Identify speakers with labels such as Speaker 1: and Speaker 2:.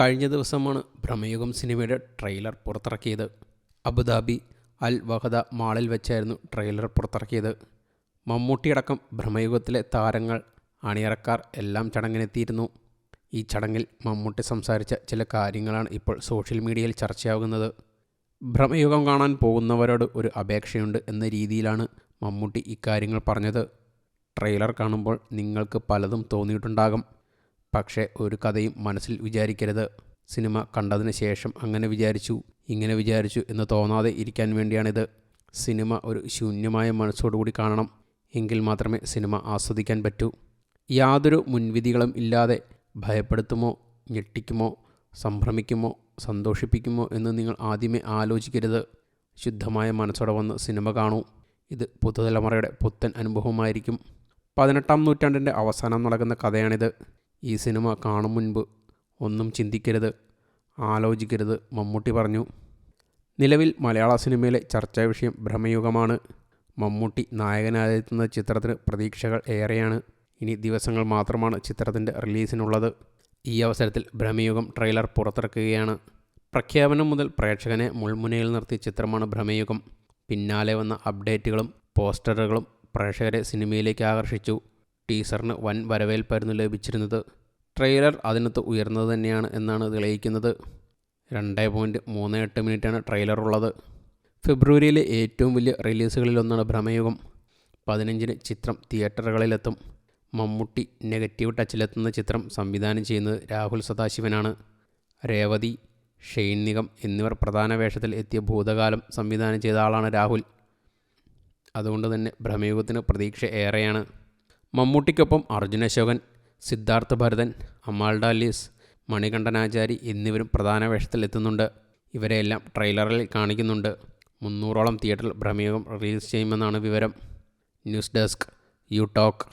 Speaker 1: കഴിഞ്ഞ ദിവസമാണ് ഭ്രമയുഗം സിനിമയുടെ ട്രെയിലർ പുറത്തിറക്കിയത്. അബുദാബി അൽ വഹദ മാളിൽ വെച്ചായിരുന്നു ട്രെയിലർ പുറത്തിറക്കിയത്. മമ്മൂട്ടിയടക്കം ഭ്രമയുഗത്തിലെ താരങ്ങൾ അണിയറക്കാർ എല്ലാം ചടങ്ങിനെത്തിയിരുന്നു. ഈ ചടങ്ങിൽ മമ്മൂട്ടി സംസാരിച്ച ചില കാര്യങ്ങളാണ് ഇപ്പോൾ സോഷ്യൽ മീഡിയയിൽ ചർച്ചയാകുന്നത്. ഭ്രമയുഗം കാണാൻ പോകുന്നവരോട് ഒരു അപേക്ഷയുണ്ട് എന്ന രീതിയിലാണ് മമ്മൂട്ടി ഇക്കാര്യങ്ങൾ പറഞ്ഞത്. ട്രെയിലർ കാണുമ്പോൾ നിങ്ങൾക്ക് പലതും തോന്നിയിട്ടുണ്ടാകും. പക്ഷേ ഒരു കഥയും മനസ്സിൽ വിചാരിക്കരുത്. സിനിമ കണ്ടതിന് ശേഷം അങ്ങനെ വിചാരിച്ചു ഇങ്ങനെ വിചാരിച്ചു എന്ന് തോന്നാതെ ഇരിക്കാൻ വേണ്ടിയാണിത്. സിനിമ ഒരു ശൂന്യമായ മനസ്സോടുകൂടി കാണണം എങ്കിൽ മാത്രമേ സിനിമ ആസ്വദിക്കാൻ പറ്റൂ. യാതൊരു മുൻവിധികളും ഇല്ലാതെ ഭയപ്പെടുത്തുമോ ഞെട്ടിക്കുമോ സംഭ്രമിക്കുമോ സന്തോഷിപ്പിക്കുമോ എന്ന് നിങ്ങൾ ആദ്യമേ ആലോചിക്കരുത്. ശുദ്ധമായ മനസ്സോടെ വന്ന് സിനിമ കാണൂ. ഇത് പുതുതലമുറയുടെ പുത്തൻ അനുഭവമായിരിക്കും. പതിനെട്ടാം നൂറ്റാണ്ടിന്റെ അവസാനം നടക്കുന്ന കഥയാണിത്. ഈ സിനിമ കാണും മുൻപ് ഒന്നും ചിന്തിക്കരുത് ആലോചിക്കരുത് മമ്മൂട്ടി പറഞ്ഞു. നിലവിൽ മലയാള സിനിമയിലെ ചർച്ചാ വിഷയം ഭ്രമയുഗമാണ്. മമ്മൂട്ടി നായകനായെത്തുന്ന ചിത്രത്തിന് പ്രതീക്ഷകൾ ഏറെയാണ്. ഇനി ദിവസങ്ങൾ മാത്രമാണ് ചിത്രത്തിന്റെ റിലീസിനുള്ളത്. ഈ അവസരത്തിൽ ഭ്രമയുഗം ട്രെയിലർ പുറത്തിറക്കുകയാണ്. പ്രഖ്യാപനം മുതൽ പ്രേക്ഷകനെ മുൾമുനയിൽ നിർത്തിയ ചിത്രമാണ് ഭ്രമയുഗം. പിന്നാലെ വന്ന അപ്ഡേറ്റുകളും പോസ്റ്ററുകളും പ്രേക്ഷകരെ സിനിമയിലേക്ക് ആകർഷിച്ചു. ടീസറിന് വൻ വരവേൽപ്പായിരുന്നു ലഭിച്ചിരുന്നത്. ട്രെയിലർ അതിനകത്ത് ഉയർന്നത് തന്നെയാണ് എന്നാണ് തെളിയിക്കുന്നത്. രണ്ട് പോയിന്റ് മൂന്ന് എട്ട് മിനിറ്റാണ് ട്രെയിലർ ഉള്ളത്. ഫെബ്രുവരിയിലെ ഏറ്റവും വലിയ റിലീസുകളിലൊന്നാണ് ഭ്രമയുഗം. പതിനഞ്ചിന് ചിത്രം തിയേറ്ററുകളിലെത്തും. മമ്മൂട്ടി നെഗറ്റീവ് ടച്ചിലെത്തുന്ന ചിത്രം സംവിധാനം ചെയ്യുന്നത് രാഹുൽ സദാശിവനാണ്. രേവതി ഷെയ്ൻ നിഗം എന്നിവർ പ്രധാന വേഷത്തിൽ എത്തിയ ഭൂതകാലം സംവിധാനം ചെയ്ത ആളാണ് രാഹുൽ. അതുകൊണ്ട് തന്നെ ഭ്രമയുഗത്തിന് പ്രതീക്ഷ ഏറെയാണ്. മമ്മൂട്ടിക്കൊപ്പം അർജുന അശോകൻ സിദ്ധാർത്ഥ ഭരതൻ അമാൽഡ ലീസ് മണികണ്ഠനാചാരി എന്നിവരും പ്രധാന വേഷത്തിലെത്തുന്നുണ്ട്. ഇവരെയെല്ലാം ട്രെയിലറിൽ കാണിക്കുന്നുണ്ട്. മുന്നൂറോളം തിയേറ്ററിൽ ഭ്രമയോഗം റിലീസ് ചെയ്യുമെന്നാണ് വിവരം. News desk you talk.